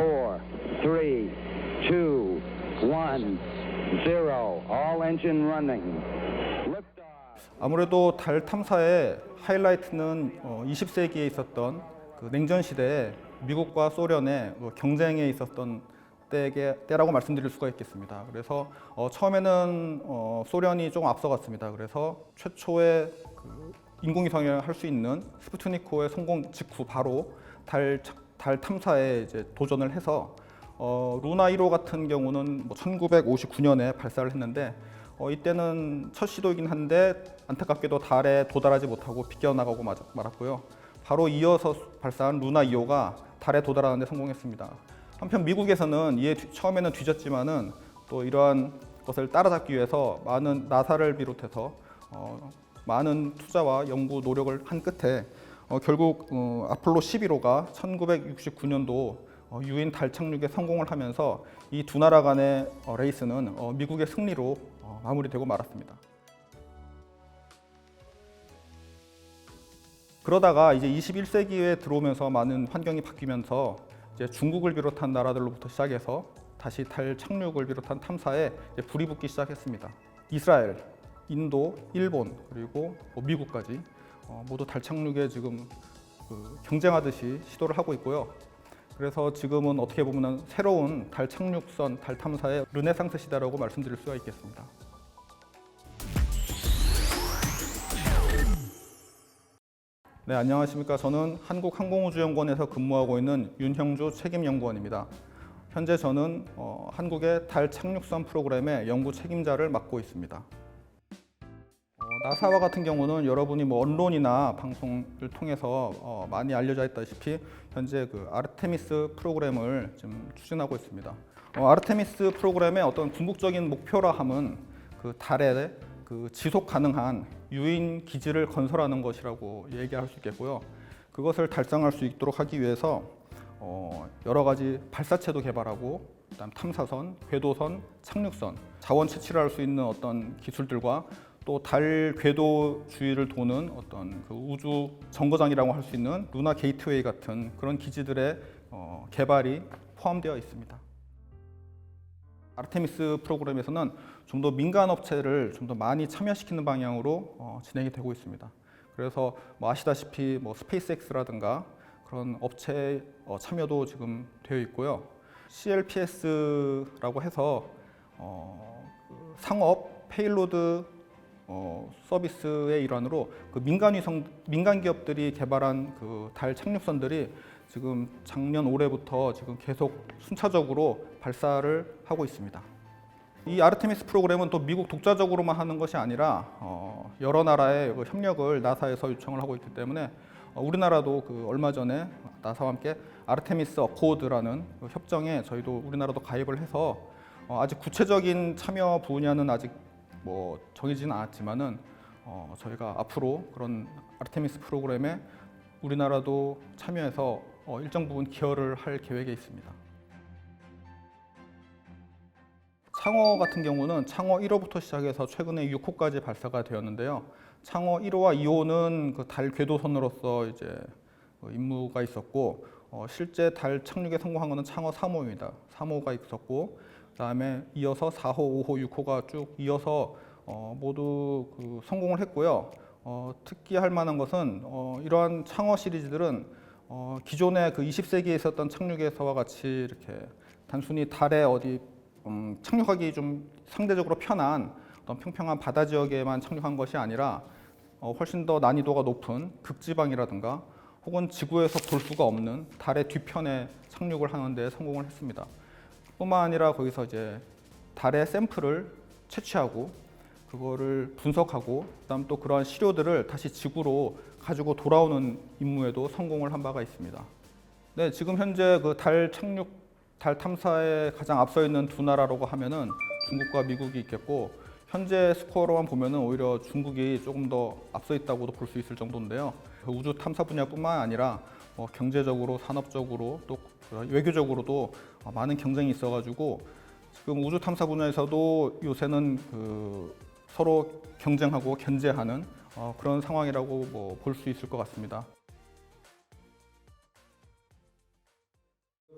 four. All engine running. 아무래도 달 탐사의 하이라이트는 어, 20세기에 있었던 그 냉전 시대에 미국과 소련의 그 경쟁에 있었던 때게, 때라고 말씀드릴 수가 있겠습니다. 그래서 어, 처음에는 어, 소련이 조금 앞서갔습니다. 그래서 최초의 그 인공위성을 할 수 있는 스푸트니크의 성공 직후 바로 달, 착- 달 탐사에 이제 도전을 해서 어, 루나 1호 같은 경우는 뭐 1959년에 발사를 했는데 어, 이때는 첫 시도이긴 한데 안타깝게도 달에 도달하지 못하고 비껴나가고 마- 말았고요. 바로 이어서 발사한 루나 2호가 달에 도달하는 데 성공했습니다. 한편 미국에서는 이에 뒤- 처음에는 뒤졌지만은 또 이러한 것을 따라잡기 위해서 많은 나사를 비롯해서 어, 많은 투자와 연구 노력을 한 끝에 어, 결국 어, 아폴로 11호가 1969년도 어, 유인 달 착륙에 성공을 하면서 이 두 나라 간의 어, 레이스는 어, 미국의 승리로 어, 마무리되고 말았습니다. 그러다가 이제 21세기에 들어오면서 많은 환경이 바뀌면서 이제 중국을 비롯한 나라들로부터 시작해서 다시 달 착륙을 비롯한 탐사에 불이 붙기 시작했습니다. 이스라엘, 인도, 일본 그리고 뭐 미국까지 어, 모두 달 착륙에 지금 그 경쟁하듯이 시도를 하고 있고요. 그래서 지금은 어떻게 보면 새로운 달 착륙선, 달 탐사의 르네상스 시대라고 말씀드릴 수가 있겠습니다. 네, 안녕하십니까. 저는 한국항공우주연구원에서 근무하고 있는 윤형주 책임연구원입니다. 현재 저는 어, 한국의 달 착륙선 프로그램의 연구 책임자를 맡고 있습니다. 어, 나사와 같은 경우는 여러분이 뭐 언론이나 방송을 통해서 어, 많이 알려져 있다시피 현재 그 아르테미스 프로그램을 지금 추진하고 있습니다. 어, 아르테미스 프로그램의 어떤 궁극적인 목표라 함은 그 달에 그 지속 가능한 유인 기지를 건설하는 것이라고 얘기할 수 있겠고요. 그것을 달성할 수 있도록 하기 위해서 어, 여러 가지 발사체도 개발하고 그다음 탐사선, 궤도선, 착륙선, 자원 채취를 할 수 있는 어떤 기술들과 또 달 궤도 주위를 도는 어떤 그 우주 정거장이라고 할 수 있는 루나 게이트웨이 같은 그런 기지들의 어, 개발이 포함되어 있습니다. 아르테미스 프로그램에서는 좀 더 민간 업체를 좀 더 많이 참여시키는 방향으로 어, 진행이 되고 있습니다. 그래서 뭐 아시다시피 뭐 스페이스X라든가 그런 업체 어, 참여도 지금 되어 있고요. CLPS라고 해서 어, 그 상업 페일로드 어, 서비스의 일환으로 그 민간 위성 민간 기업들이 개발한 그 달 착륙선들이 지금 작년 올해부터 지금 계속 순차적으로 발사를 하고 있습니다. 이 아르테미스 프로그램은 또 미국 독자적으로만 하는 것이 아니라 어, 여러 나라의 그 협력을 나사에서 요청을 하고 있기 때문에 어, 우리나라도 그 얼마 전에 나사와 함께 아르테미스 어코드라는 그 협정에 저희도 우리나라도 가입을 해서 어, 아직 구체적인 참여 분야는 아직 뭐 정해지는 않았지만은 어, 저희가 앞으로 그런 아르테미스 프로그램에 우리나라도 참여해서 어, 일정 부분 기여를 할 계획에 있습니다. 창어 같은 경우는 창어 1호부터 시작해서 최근에 6호까지 발사가 되었는데요. 창어 1호와 2호는 그 달 궤도선으로서 이제 그 임무가 있었고 어, 실제 달 착륙에 성공한 것은 창어 3호입니다. 3호가 있었고 그다음에 이어서 4호, 5호, 6호가 쭉 이어서 어, 모두 그 성공을 했고요. 어, 특기할 만한 것은 어, 이러한 창어 시리즈들은 어, 기존의 그 20세기에 있었던 착륙에서와 같이 이렇게 단순히 달에 어디 음, 착륙하기 좀 상대적으로 편한 어떤 평평한 바다 지역에만 착륙한 것이 아니라 어, 훨씬 더 난이도가 높은 극지방이라든가 혹은 지구에서 볼 수가 없는 달의 뒤편에 착륙을 하는 데 성공을 했습니다. 뿐만 아니라 거기서 이제 달의 샘플을 채취하고 그거를 분석하고 그다음 또 그러한 시료들을 다시 지구로 가지고 돌아오는 임무에도 성공을 한 바가 있습니다. 네, 지금 현재 그 달 착륙, 달 탐사에 가장 앞서 있는 두 나라라고 하면은 중국과 미국이 있겠고 현재 스코어로만 보면은 오히려 중국이 조금 더 앞서 있다고도 볼 수 있을 정도인데요. 그 우주 탐사 분야뿐만 아니라 뭐 경제적으로, 산업적으로 또 외교적으로도 많은 경쟁이 있어가지고 지금 우주 탐사 분야에서도 요새는 그 서로 경쟁하고 견제하는 어, 그런 상황이라고 뭐 볼 수 있을 것 같습니다.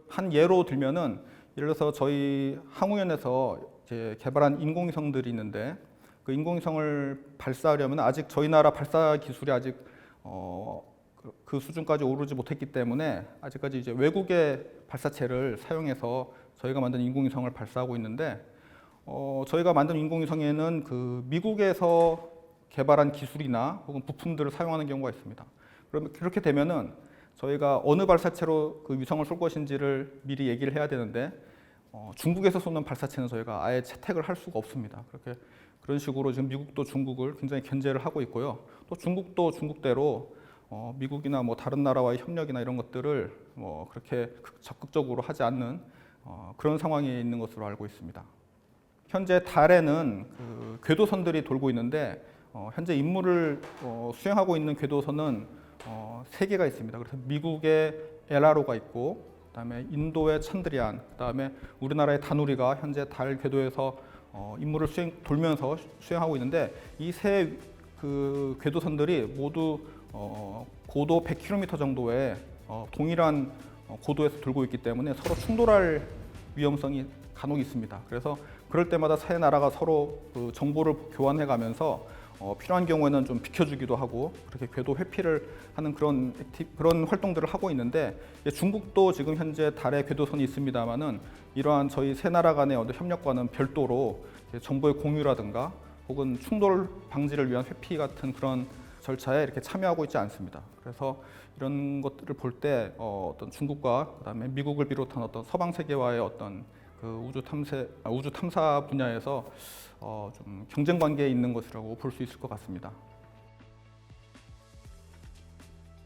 한 예로 들면은 예를 들어서 저희 항우연에서 이제 개발한 인공위성들이 있는데 그 인공위성을 발사하려면 아직 저희 나라 발사 기술이 아직 어, 그- 그 수준까지 오르지 못했기 때문에 아직까지 이제 외국의 발사체를 사용해서 저희가 만든 인공위성을 발사하고 있는데 어, 저희가 만든 인공위성에는 그 미국에서 개발한 기술이나 혹은 부품들을 사용하는 경우가 있습니다. 그러면 그렇게 되면은 저희가 어느 발사체로 그 위성을 쏠 것인지를 미리 얘기를 해야 되는데 어, 중국에서 쏘는 발사체는 저희가 아예 채택을 할 수가 없습니다. 그렇게 그런 식으로 지금 미국도 중국을 굉장히 견제를 하고 있고요. 또 중국도 중국대로 어, 미국이나 뭐 다른 나라와의 협력이나 이런 것들을 뭐 그렇게 극- 적극적으로 하지 않는 어, 그런 상황에 있는 것으로 알고 있습니다. 현재 달에는 그 궤도선들이 돌고 있는데 어, 현재 임무를 어, 수행하고 있는 궤도선은 어, 세 개가 있습니다. 그래서 미국의 에라로가 있고, 그다음에 인도의 찬드리안, 그다음에 우리나라의 다누리가 현재 달 궤도에서 어, 임무를 수행 돌면서 수행하고 있는데 이 세 그 궤도선들이 모두 어, 고도 100km 정도의 어, 동일한 어, 고도에서 돌고 있기 때문에 서로 충돌할 위험성이 간혹 있습니다. 그래서 그럴 때마다 세 나라가 서로 그 정보를 교환해 가면서 어, 필요한 경우에는 좀 비켜주기도 하고 그렇게 궤도 회피를 하는 그런 그런 활동들을 하고 있는데 예, 중국도 지금 현재 달에 궤도선이 있습니다만은 이러한 저희 세 나라 간의 어떤 협력과는 별도로 정보의 공유라든가 혹은 충돌 방지를 위한 회피 같은 그런 절차에 이렇게 참여하고 있지 않습니다. 그래서 이런 것들을 볼때 어, 어떤 중국과 그다음에 미국을 비롯한 어떤 서방 세계와의 어떤 그 우주 탐사 아, 우주 탐사 분야에서 어, 좀 경쟁 관계에 있는 것이라고 볼 수 있을 것 같습니다.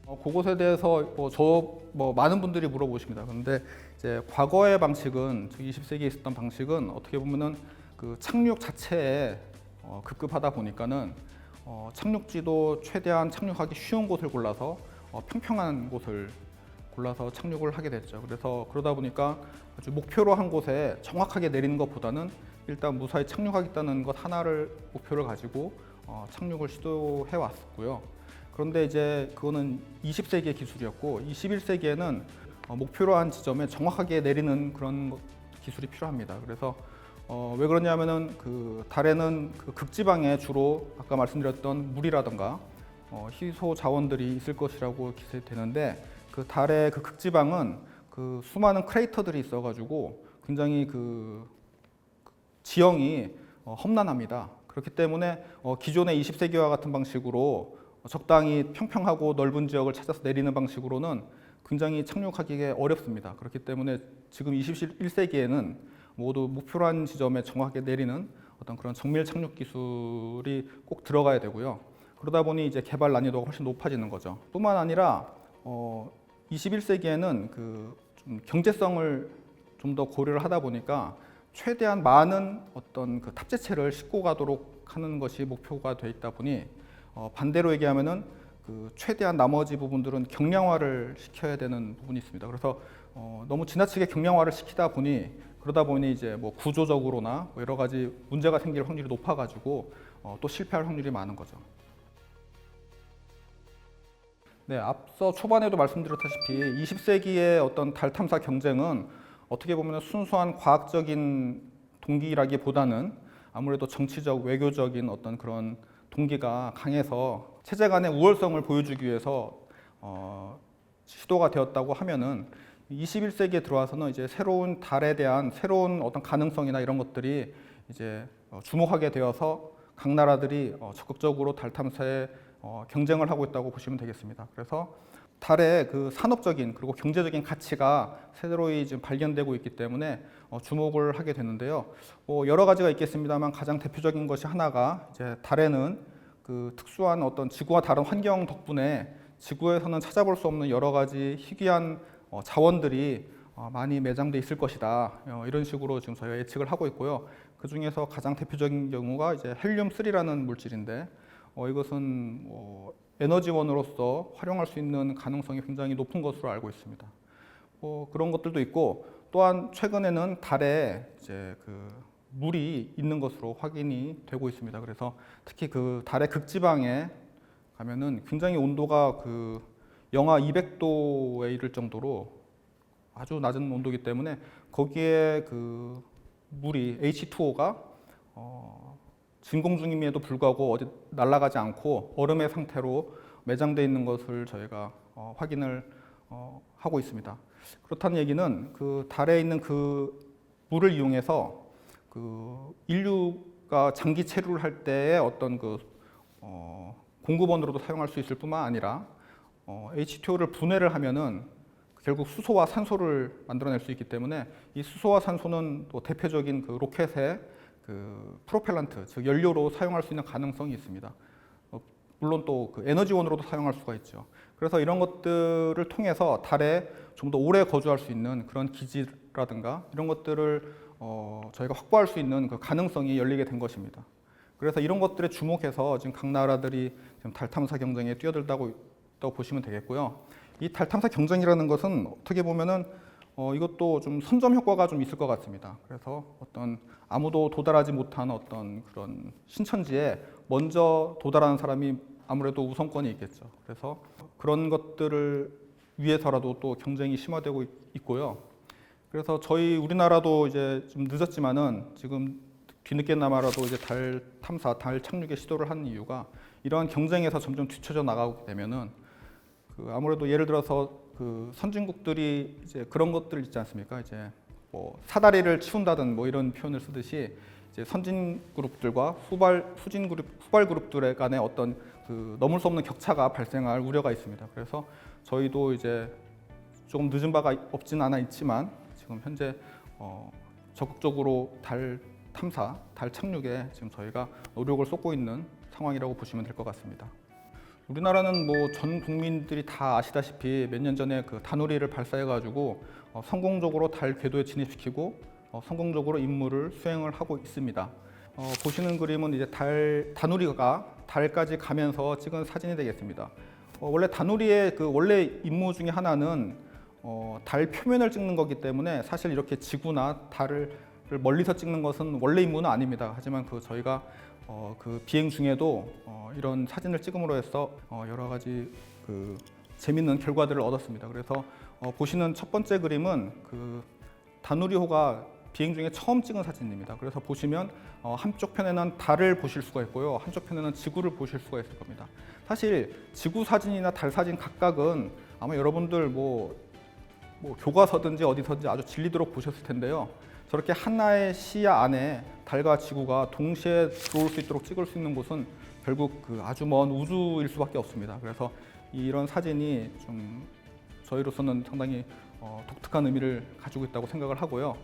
어, 그것에 대해서 뭐저뭐 많은 분들이 물어보십니다. 그런데 이제 과거의 방식은 즉 20세기에 있었던 방식은 어떻게 보면은 그 착륙 자체에 어, 급급하다 보니까는 어, 착륙지도 최대한 착륙하기 쉬운 곳을 골라서 어, 평평한 곳을 골라서 착륙을 하게 됐죠. 그래서 그러다 보니까 아주 목표로 한 곳에 정확하게 내리는 것보다는 일단 무사히 착륙하겠다는 것 하나를 목표를 가지고 어, 착륙을 시도해 왔었고요. 그런데 이제 그거는 20세기의 기술이었고 21세기에는 어, 목표로 한 지점에 정확하게 내리는 그런 것- 기술이 필요합니다. 그래서 어, 왜 그러냐면은 그 달에는 그 극지방에 주로 아까 말씀드렸던 물이라든가 어, 희소 자원들이 있을 것이라고 기대되는데 그 달의 그 극지방은 그 수많은 크레이터들이 있어가지고 굉장히 그 지형이 어, 험난합니다. 그렇기 때문에 어, 기존의 20세기와 같은 방식으로 적당히 평평하고 넓은 지역을 찾아서 내리는 방식으로는 굉장히 착륙하기 어렵습니다. 그렇기 때문에 지금 21세기에는 모두 목표로 한 지점에 정확하게 내리는 어떤 그런 정밀 착륙 기술이 꼭 들어가야 되고요. 그러다 보니 이제 개발 난이도가 훨씬 높아지는 거죠. 뿐만 아니라 어, 21세기에는 그 좀 경제성을 좀 더 고려를 하다 보니까 최대한 많은 어떤 그 탑재체를 싣고 가도록 하는 것이 목표가 돼 있다 보니 어, 반대로 얘기하면은 그 최대한 나머지 부분들은 경량화를 시켜야 되는 부분이 있습니다. 그래서 어, 너무 지나치게 경량화를 시키다 보니 그러다 보니 이제 뭐 구조적으로나 뭐 여러 가지 문제가 생길 확률이 높아가지고 어, 또 실패할 확률이 많은 거죠. 네, 앞서 초반에도 말씀드렸다시피 20세기의 어떤 달 탐사 경쟁은 어떻게 보면 순수한 과학적인 동기라기보다는 아무래도 정치적, 외교적인 어떤 그런 동기가 강해서 체제 간의 우월성을 보여주기 위해서 어, 시도가 되었다고 하면은 21세기에 들어와서는 이제 새로운 달에 대한 새로운 어떤 가능성이나 이런 것들이 이제 어, 주목하게 되어서 각 나라들이 어, 적극적으로 달 탐사에 어, 경쟁을 하고 있다고 보시면 되겠습니다. 그래서 달의 그 산업적인 그리고 경제적인 가치가 새로이 지금 발견되고 있기 때문에 어, 주목을 하게 되는데요. 뭐 여러 가지가 있겠습니다만 가장 대표적인 것이 하나가 이제 달에는 그 특수한 어떤 지구와 다른 환경 덕분에 지구에서는 찾아볼 수 없는 여러 가지 희귀한 어, 자원들이 어, 많이 매장돼 있을 것이다. 어, 이런 식으로 지금 저희가 예측을 하고 있고요. 그 중에서 가장 대표적인 경우가 이제 헬륨 3라는 물질인데 어, 이것은 뭐 에너지원으로서 활용할 수 있는 가능성이 굉장히 높은 것으로 알고 있습니다. 뭐 그런 것들도 있고 또한 최근에는 달에 이제 그 물이 있는 것으로 확인이 되고 있습니다. 그래서 특히 그 달의 극지방에 가면은 굉장히 온도가 그 영하 200도에 이를 정도로 아주 낮은 온도이기 때문에 거기에 그 물이 H2O가 어, 진공 중임에도 불구하고 어디 날아가지 않고 얼음의 상태로 매장돼 있는 것을 저희가 어, 확인을 어, 하고 있습니다. 그렇다는 얘기는 그 달에 있는 그 물을 이용해서 그 인류가 장기 체류를 할 때의 어떤 그 어, 공급원으로도 사용할 수 있을 뿐만 아니라 어, H2O를 분해를 하면은 결국 수소와 산소를 만들어낼 수 있기 때문에 이 수소와 산소는 또 대표적인 그 로켓의 그 프로펠란트 즉 연료로 사용할 수 있는 가능성이 있습니다. 어, 물론 또 그 에너지원으로도 사용할 수가 있죠. 그래서 이런 것들을 통해서 달에 좀 더 오래 거주할 수 있는 그런 기지라든가 이런 것들을 어, 저희가 확보할 수 있는 그 가능성이 열리게 된 것입니다. 그래서 이런 것들에 주목해서 지금 각 나라들이 지금 달 탐사 경쟁에 뛰어들다고 있다고 보시면 되겠고요. 이 달 탐사 경쟁이라는 것은 어떻게 보면은 어, 이것도 좀 선점 효과가 좀 있을 것 같습니다. 그래서 어떤 아무도 도달하지 못한 어떤 그런 신천지에 먼저 도달하는 사람이 아무래도 우선권이 있겠죠. 그래서 그런 것들을 위해서라도 또 경쟁이 심화되고 있- 있고요. 그래서 저희 우리나라도 이제 좀 늦었지만은 지금 뒤늦게나마라도 이제 달 탐사, 달 착륙에 시도를 한 이유가 이러한 경쟁에서 점점 뒤쳐져 나가게 되면은 그 아무래도 예를 들어서 그 선진국들이 이제 그런 것들 있지 않습니까? 이제 뭐 사다리를 치운다든 뭐 이런 표현을 쓰듯이 이제 선진 그룹들과 후발 후진 그룹 후발 그룹들의 간의 어떤 그 넘을 수 없는 격차가 발생할 우려가 있습니다. 그래서 저희도 이제 조금 늦은 바가 없진 않아 있지만 지금 현재 어, 적극적으로 달 탐사, 달 착륙에 지금 저희가 노력을 쏟고 있는 상황이라고 보시면 될 것 같습니다. 우리나라는 뭐 전 국민들이 다 아시다시피 몇 년 전에 그 다누리를 발사해가지고 어, 성공적으로 달 궤도에 진입시키고 어, 성공적으로 임무를 수행을 하고 있습니다. 어, 보시는 그림은 이제 달 다누리가 달까지 가면서 찍은 사진이 되겠습니다. 어, 원래 다누리의 그 원래 임무 중에 하나는 어, 달 표면을 찍는 거기 때문에 사실 이렇게 지구나 달을 멀리서 찍는 것은 원래 임무는 아닙니다. 하지만 그 저희가 어, 그 비행 중에도 어, 이런 사진을 찍음으로 해서 어, 여러 가지 그 재밌는 결과들을 얻었습니다. 그래서 어, 보시는 첫 번째 그림은 그 다누리호가 비행 중에 처음 찍은 사진입니다. 그래서 보시면 어, 한쪽 편에는 달을 보실 수가 있고요, 한쪽 편에는 지구를 보실 수가 있을 겁니다. 사실 지구 사진이나 달 사진 각각은 아마 여러분들 뭐, 뭐 교과서든지 어디서든지 아주 진리도록 보셨을 텐데요. 저렇게 하나의 시야 안에 달과 지구가 동시에 들어올 수 있도록 찍을 수 있는 곳은 결국 그 아주 먼 우주일 수밖에 없습니다. 그래서 이런 사진이 좀 저희로서는 상당히 어, 독특한 의미를 가지고 있다고 생각을 하고요.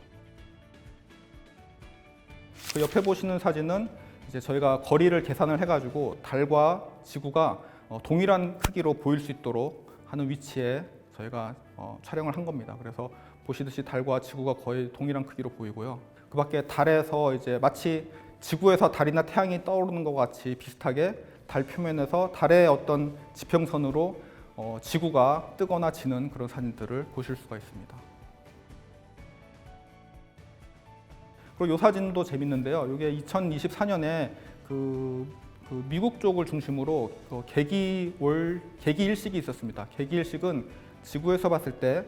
그 옆에 보시는 사진은 이제 저희가 거리를 계산을 해가지고 달과 지구가 어, 동일한 크기로 보일 수 있도록 하는 위치에 저희가 어, 촬영을 한 겁니다. 그래서 보시듯이 달과 지구가 거의 동일한 크기로 보이고요. 그 밖에 달에서 이제 마치 지구에서 달이나 태양이 떠오르는 것 같이 비슷하게 달 표면에서 달의 어떤 지평선으로 어, 지구가 뜨거나 지는 그런 사진들을 보실 수가 있습니다. 그리고 이 사진도 재밌는데요. 이게 2024년에 그, 그 미국 쪽을 중심으로 그 계기월 계기 일식이 있었습니다. 계기 일식은 지구에서 봤을 때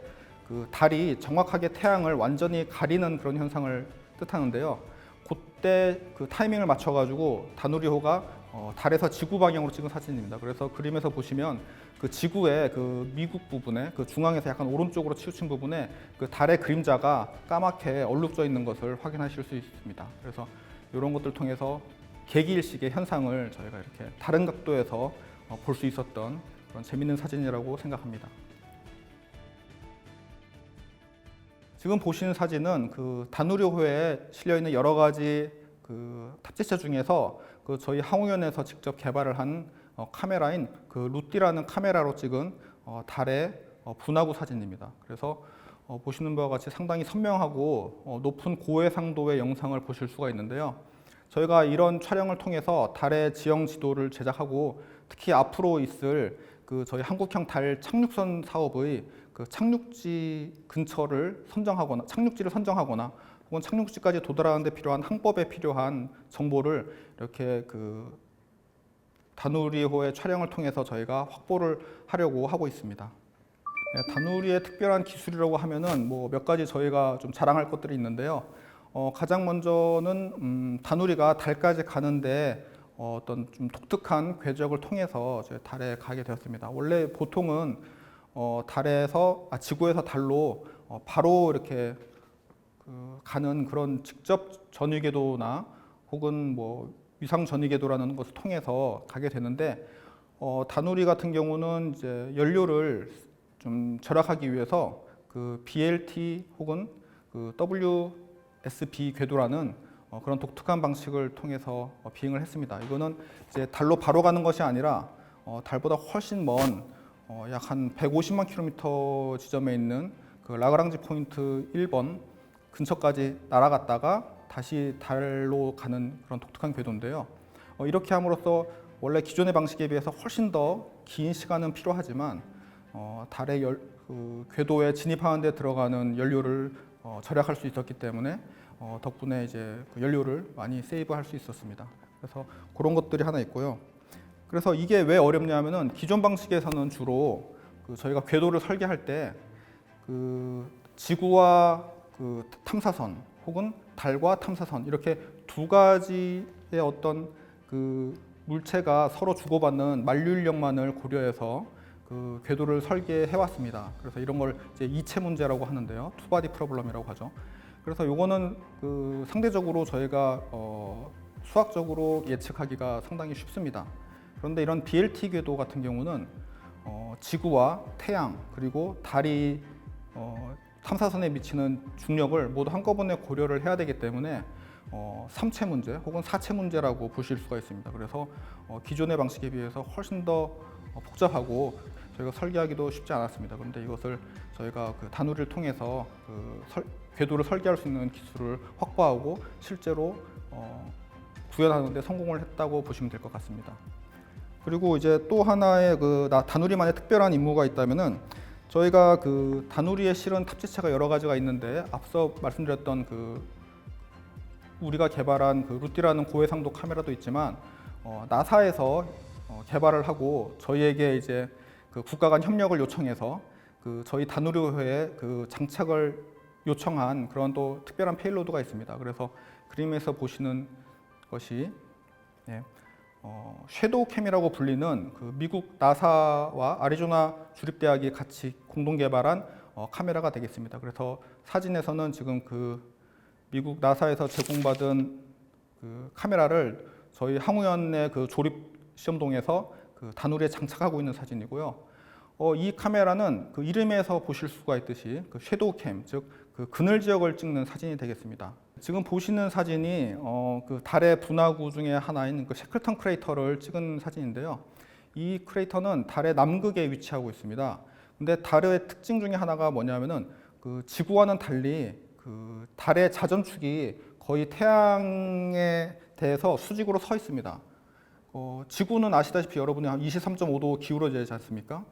그 달이 정확하게 태양을 완전히 가리는 그런 현상을 뜻하는데요. 그때 그 타이밍을 맞춰가지고 다누리호가 어, 달에서 지구 방향으로 찍은 사진입니다. 그래서 그림에서 보시면 그 지구의 그 미국 부분에 그 중앙에서 약간 오른쪽으로 치우친 부분에 그 달의 그림자가 까맣게 얼룩져 있는 것을 확인하실 수 있습니다. 그래서 이런 것들 통해서 계기일식의 현상을 저희가 이렇게 다른 각도에서 어, 볼수 있었던 그런 재밌는 사진이라고 생각합니다. 지금 보시는 사진은 그 다누리호에 실려 있는 여러 가지 그 탑재체 중에서 그 저희 항우연에서 직접 개발을 한 어, 카메라인 그 루띠라는 카메라로 찍은 어, 달의 어, 분화구 사진입니다. 그래서 어, 보시는 바와 같이 상당히 선명하고 어, 높은 고해상도의 영상을 보실 수가 있는데요. 저희가 이런 촬영을 통해서 달의 지형 지도를 제작하고 특히 앞으로 있을 그 저희 한국형 달 착륙선 사업의 그 착륙지 근처를 선정하거나 착륙지를 선정하거나 혹은 착륙지까지 도달하는 데 필요한 항법에 필요한 정보를 이렇게 그 다누리호의 촬영을 통해서 저희가 확보를 하려고 하고 있습니다. 네, 다누리의 특별한 기술이라고 하면은 뭐 몇 가지 저희가 좀 자랑할 것들이 있는데요. 어, 가장 먼저는 음, 다누리가 달까지 가는데 어, 어떤 좀 독특한 궤적을 통해서 달에 가게 되었습니다. 원래 보통은 어, 달에서 아, 지구에서 달로 어, 바로 이렇게 그 가는 그런 직접 전위궤도나 혹은 뭐 위상 전위궤도라는 것을 통해서 가게 되는데 어, 다누리 같은 경우는 이제 연료를 좀 절약하기 위해서 그 BLT 혹은 그 WSB 궤도라는 어, 그런 독특한 방식을 통해서 어, 비행을 했습니다. 이거는 이제 달로 바로 가는 것이 아니라 어, 달보다 훨씬 먼 어, 약한 150만 킬로미터 지점에 있는 그 라그랑지 포인트 1번 근처까지 날아갔다가 다시 달로 가는 그런 독특한 궤도인데요. 어, 이렇게 함으로써 원래 기존의 방식에 비해서 훨씬 더 긴 시간은 필요하지만 어, 달의 열, 그 궤도에 진입하는 데 들어가는 연료를 어, 절약할 수 있었기 때문에 어, 덕분에 이제 그 연료를 많이 세이브할 수 있었습니다. 그래서 그런 것들이 하나 있고요. 그래서 이게 왜 어렵냐면은 기존 방식에서는 주로 그 저희가 궤도를 설계할 때 그 지구와 그 탐사선 혹은 달과 탐사선 이렇게 두 가지의 어떤 그 물체가 서로 주고받는 만류인력만을 고려해서 그 궤도를 설계해 왔습니다. 그래서 이런 걸 이제 이체 문제라고 하는데요. 투바디 프로블럼이라고 하죠. 그래서 요거는 그 상대적으로 저희가 어 수학적으로 예측하기가 상당히 쉽습니다. 그런데 이런 BLT 궤도 같은 경우는 어 지구와 태양 그리고 달이 어 탐사선에 미치는 중력을 모두 한꺼번에 고려를 해야 되기 때문에 어, 삼체 문제 혹은 사체 문제라고 보실 수가 있습니다. 그래서 어, 기존의 방식에 비해서 훨씬 더 어, 복잡하고 저희가 설계하기도 쉽지 않았습니다. 그런데 이것을 저희가 그 단우리를 통해서 그 설, 궤도를 설계할 수 있는 기술을 확보하고 실제로 어, 구현하는데 성공을 했다고 보시면 될 것 같습니다. 그리고 이제 또 하나의 그 나- 다누리만의 특별한 임무가 있다면은 저희가 그 다누리에 실은 탑재체가 여러 가지가 있는데 앞서 말씀드렸던 그 우리가 개발한 그 루띠라는 고해상도 카메라도 있지만 어, 나사에서 어, 개발을 하고 저희에게 이제 그 국가 간 협력을 요청해서 그 저희 다누리호에 그 장착을 요청한 그런 또 특별한 페일로드가 있습니다. 그래서 그림에서 보시는 것이 예, 어, 섀도우 캠이라고 불리는 그 미국 나사와 아리조나 주립대학이 같이 공동 개발한 어, 카메라가 되겠습니다. 그래서 사진에서는 지금 그 미국 나사에서 제공받은 그 카메라를 저희 항우연의 그 조립 시험동에서 그 다누리에 장착하고 있는 사진이고요. 어, 이 카메라는 그 이름에서 보실 수가 있듯이 그 섀도우 캠, 즉 그 그늘 지역을 찍는 사진이 되겠습니다. 지금 보시는 사진이 어, 그 달의 분화구 중에 하나인 그 셰클턴 크레이터를 찍은 사진인데요. 이 크레이터는 달의 남극에 위치하고 있습니다. 근데 달의 특징 중에 하나가 뭐냐면은 그 지구와는 달리 그 달의 자전축이 거의 태양에 대해서 수직으로 서 있습니다. 어, 지구는 아시다시피 여러분이 한 23.5도 기울어져 있지 않습니까?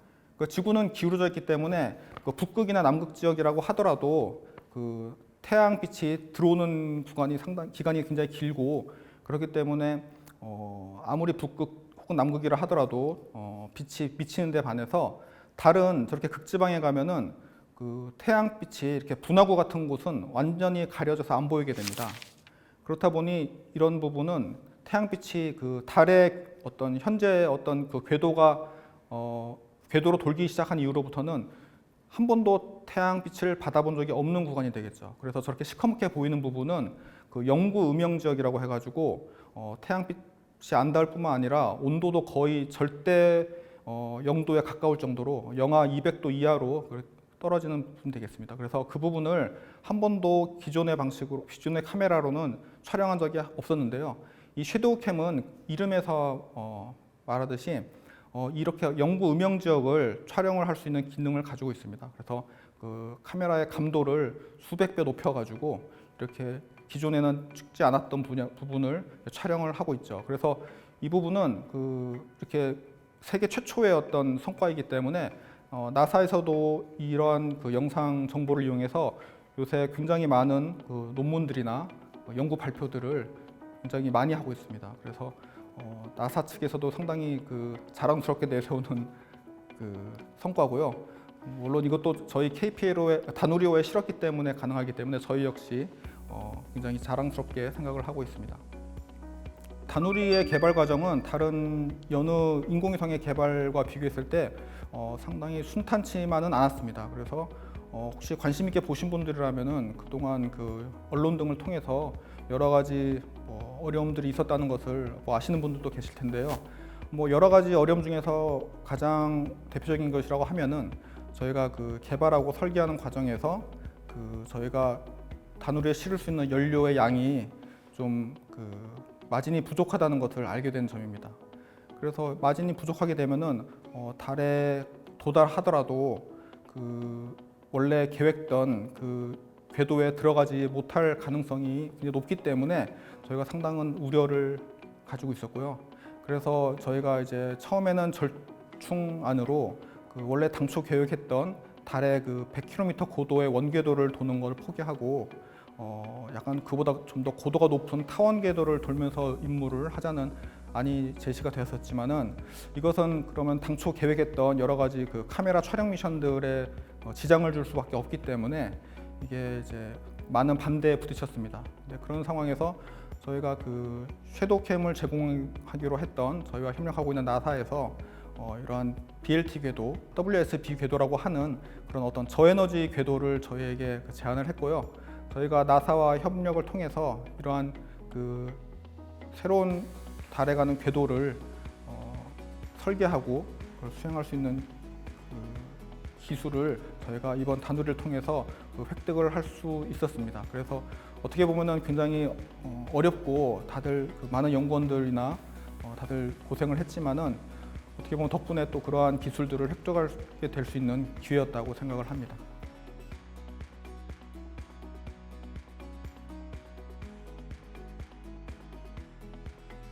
그 지구는 기울어져 있기 때문에 그 북극이나 남극 지역이라고 하더라도 그 태양빛이 들어오는 구간이 상당 기간이 굉장히 길고 그렇기 때문에 어, 아무리 북극 혹은 남극이라 하더라도 어, 빛이 비치는 데 반해서 달은 저렇게 극지방에 가면은 그 태양빛이 이렇게 분화구 같은 곳은 완전히 가려져서 안 보이게 됩니다. 그렇다 보니 이런 부분은 태양빛이 그 달의 어떤 현재 어떤 그 궤도가 어, 궤도로 돌기 시작한 이후로부터는 한 번도 태양빛을 받아본 적이 없는 구간이 되겠죠. 그래서 저렇게 시커멓게 보이는 부분은 그 영구 음영 지역이라고 해가지고 어, 태양빛이 안 닿을 뿐만 아니라 온도도 거의 절대 어, 영도에 가까울 정도로 영하 200도 이하로 그 떨어지는 부분 되겠습니다. 그래서 그 부분을 한 번도 기존의 방식으로 기존의 카메라로는 촬영한 적이 없었는데요. 이 섀도우 캠은 이름에서 어, 말하듯이 어, 이렇게 영구 음영 지역을 촬영을 할 수 있는 기능을 가지고 있습니다. 그래서 그 카메라의 감도를 수백 배 높여가지고 이렇게 기존에는 찍지 않았던 분야, 부분을 촬영을 하고 있죠. 그래서 이 부분은 그 이렇게 세계 최초의 어떤 성과이기 때문에 어, 나사에서도 이러한 그 영상 정보를 이용해서 요새 굉장히 많은 그 논문들이나 어, 연구 발표들을 굉장히 많이 하고 있습니다. 그래서 어, 나사 측에서도 상당히 그 자랑스럽게 내세우는 그 성과고요. 물론 이것도 저희 KPLO의 다누리호에 실었기 때문에 가능하기 때문에 저희 역시 어, 굉장히 자랑스럽게 생각을 하고 있습니다. 다누리의 개발 과정은 다른 여느 인공위성의 개발과 비교했을 때 어, 상당히 순탄치만은 않았습니다. 그래서 어, 혹시 관심 있게 보신 분들이라면은 그동안 그 언론 등을 통해서 여러 가지 뭐 어려움들이 있었다는 것을 뭐 아시는 분들도 계실 텐데요. 뭐 여러 가지 어려움 중에서 가장 대표적인 것이라고 하면은 저희가 그 개발하고 설계하는 과정에서 그 저희가 다누리에 실을 수 있는 연료의 양이 좀 그 마진이 부족하다는 것을 알게 된 점입니다. 그래서 마진이 부족하게 되면은 어, 달에 도달하더라도 그 원래 계획던 그 궤도에 들어가지 못할 가능성이 높기 때문에 저희가 상당한 우려를 가지고 있었고요. 그래서 저희가 이제 처음에는 절충 안으로 그 원래 당초 계획했던 달의 그 100km 고도의 원궤도를 도는 걸 포기하고 어 약간 그보다 좀 더 고도가 높은 타원 궤도를 돌면서 임무를 하자는 안이 제시가 되었었지만은 이것은 그러면 당초 계획했던 여러 가지 그 카메라 촬영 미션들에 어, 지장을 줄 수밖에 없기 때문에 이게 이제 많은 반대에 부딪혔습니다. 네, 그런 상황에서 저희가 그 섀도우캠을 제공하기로 했던 저희와 협력하고 있는 나사에서 어, 이러한 BLT 궤도, WSB 궤도라고 하는 그런 어떤 저에너지 궤도를 저희에게 그 제안을 했고요. 저희가 나사와 협력을 통해서 이러한 그 새로운 달에 가는 궤도를 어, 설계하고 그걸 수행할 수 있는 그 기술을 저희가 이번 단우리를 통해서 그 획득을 할 수 있었습니다. 그래서 어떻게 보면은 굉장히 어, 어렵고 다들 그 많은 연구원들이나 어, 다들 고생을 했지만은 어떻게 보면 덕분에 또 그러한 기술들을 획득하게 될 수 있는 기회였다고 생각을 합니다.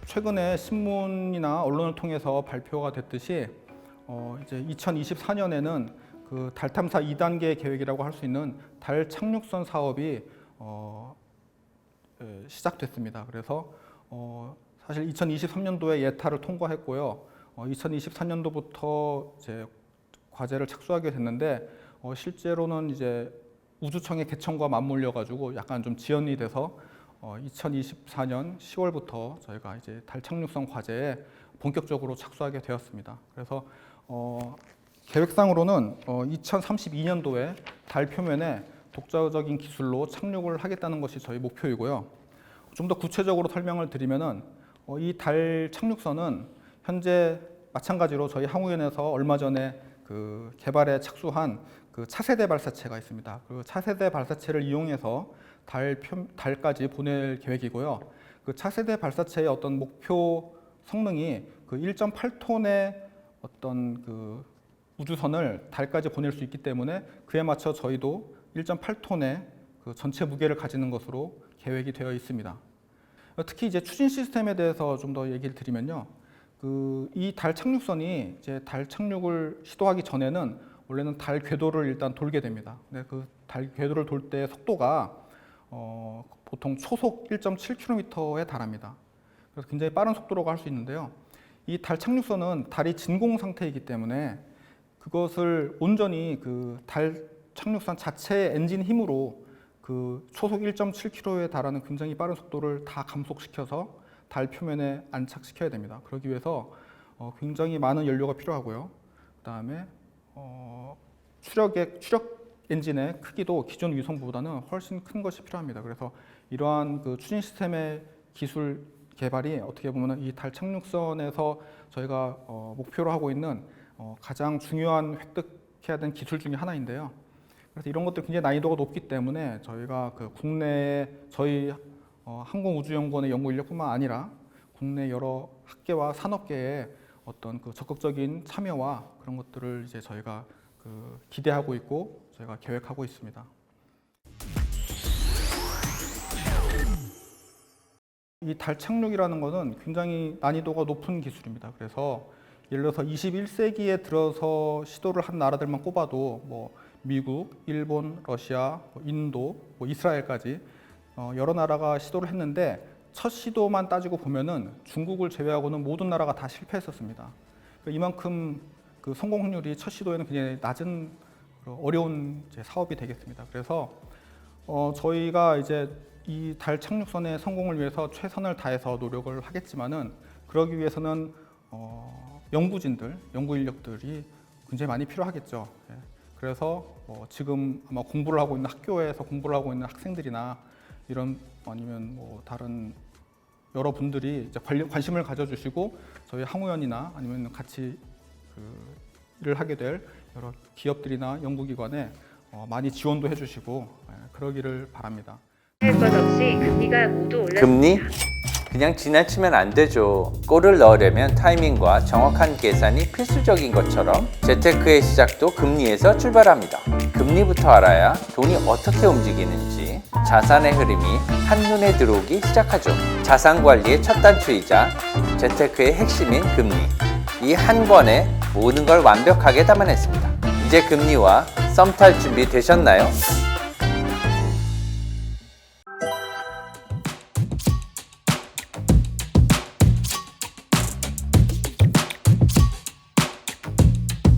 최근에 신문이나 언론을 통해서 발표가 됐듯이 어 이제 2024년에는 그 달 탐사 2단계 계획이라고 할 수 있는 달 착륙선 사업이 어 에, 시작됐습니다. 그래서 어 사실 2023년도에 예타를 통과했고요. 어 2024년도부터 이제 과제를 착수하게 됐는데 어 실제로는 이제 우주청의 개청과 맞물려 가지고 약간 좀 지연이 돼서 어, 2024년 10월부터 저희가 이제 달 착륙선 과제에 본격적으로 착수하게 되었습니다. 그래서 어, 계획상으로는 어, 2032년도에 달 표면에 독자적인 기술로 착륙을 하겠다는 것이 저희 목표이고요. 좀 더 구체적으로 설명을 드리면은 어, 이달 착륙선은 현재 마찬가지로 저희 항우연에서 얼마 전에 그 개발에 착수한 그 차세대 발사체가 있습니다. 그 차세대 발사체를 이용해서 달 표, 달까지 보낼 계획이고요. 그 차세대 발사체의 어떤 목표 성능이 그 1.8톤의 어떤 그 우주선을 달까지 보낼 수 있기 때문에 그에 맞춰 저희도 1.8톤의 그 전체 무게를 가지는 것으로 계획이 되어 있습니다. 특히 이제 추진 시스템에 대해서 좀 더 얘기를 드리면요. 그 이 달 착륙선이 이제 달 착륙을 시도하기 전에는 원래는 달 궤도를 일단 돌게 됩니다. 근데 그 달 궤도를 돌 때 속도가 어, 보통 초속 1.7km에 달합니다. 그래서 굉장히 빠른 속도로 갈 수 있는데요. 이 달 착륙선은 달이 진공 상태이기 때문에 그것을 온전히 그 달 착륙선 자체의 엔진 힘으로 그 초속 1.7km에 달하는 굉장히 빠른 속도를 다 감속시켜서 달 표면에 안착시켜야 됩니다. 그러기 위해서 어, 굉장히 많은 연료가 필요하고요. 그다음에 어, 추력의 추력 엔진의 크기도 기존 위성보다는 훨씬 큰 것이 필요합니다. 그래서 이러한 그 추진 시스템의 기술 개발이 어떻게 보면 이 달 착륙선에서 저희가 어, 목표로 하고 있는 어, 가장 중요한 획득해야 되는 기술 중에 하나인데요. 그래서 이런 것들 굉장히 난이도가 높기 때문에 저희가 그 국내에 저희 어, 항공우주연구원의 연구 인력뿐만 아니라 국내 여러 학계와 산업계의 어떤 그 적극적인 참여와 그런 것들을 이제 저희가 그 기대하고 있고 저희가 계획하고 있습니다. 이 달 착륙이라는 것은 굉장히 난이도가 높은 기술입니다. 그래서 예를 들어서 21세기에 들어서 시도를 한 나라들만 꼽아도 뭐 미국, 일본, 러시아, 뭐 인도, 뭐 이스라엘까지 어 여러 나라가 시도를 했는데 첫 시도만 따지고 보면은 중국을 제외하고는 모든 나라가 다 실패했었습니다. 그러니까 이만큼 그 성공 확률이 첫 시도에는 굉장히 낮은 어려운 사업이 되겠습니다. 그래서 어, 저희가 이제 이 달 착륙선의 성공을 위해서 최선을 다해서 노력을 하겠지만은 그러기 위해서는 어, 연구진들, 연구 인력들이 굉장히 많이 필요하겠죠. 예. 그래서 어, 지금 아마 공부를 하고 있는 학교에서 공부를 하고 있는 학생들이나 이런 아니면 뭐 다른 여러분들이 이제 관리- 관심을 가져주시고 저희 항우연이나 아니면 같이 그 일을 하게 될 여러 기업들이나 연구기관에 어, 많이 지원도 해주시고 예, 그러기를 바랍니다. 할 것 없이 금리가 모두 올랐습니다. 금리? 그냥 지나치면 안 되죠. 골을 넣으려면 타이밍과 정확한 계산이 필수적인 것처럼 재테크의 시작도 금리에서 출발합니다. 금리부터 알아야 돈이 어떻게 움직이는지 자산의 흐름이 한눈에 들어오기 시작하죠. 자산 관리의 첫 단추이자 재테크의 핵심인 금리. 이 한 권에 모든 걸 완벽하게 담아냈습니다. 이제 금리와 썸탈 준비 되셨나요?